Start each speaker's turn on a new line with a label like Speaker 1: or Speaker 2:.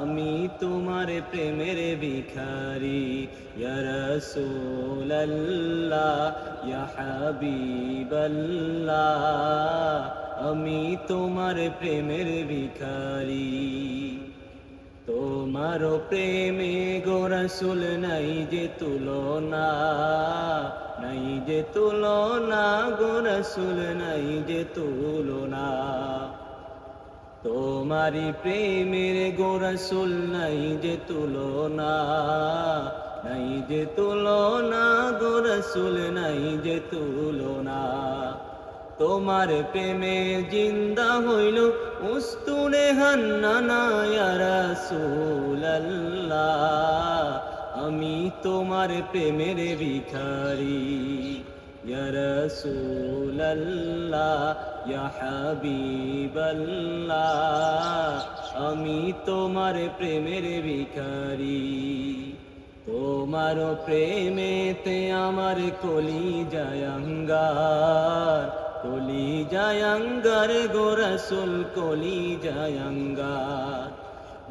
Speaker 1: আমি তোমার প্রেমের ভিখারি, ইয়া রাসূলুল্লাহ, ইয়া আমি তোমার প্রেমের ভিখারি। তোমার প্রেমে গো রাসূল, নাই যে তুলনা, নাই যে তুলনা গো রাসূল, নাই যে তুলনা। তোমারি প্রেমের গোরসুল নাই যে তুলনা, নাই যে তুলনা, গোরসুল নাই যে তুলনা। তোমার প্রেমে জিন্দা হইল উস্তুনে হান্নানা রাসূলুল্লাহ। আমি তোমার প্রেমের ভিখারি। ইয়া রাসূলুল্লাহ ইয়া হাবিবাল্লাহ আমি তোমার প্রেমের ভিখারি। তোমার প্রেমেতে আমার কলি জায়াঙ্গার কলি জায়াঙ্গার গোরসুল কলি জায়াঙ্গার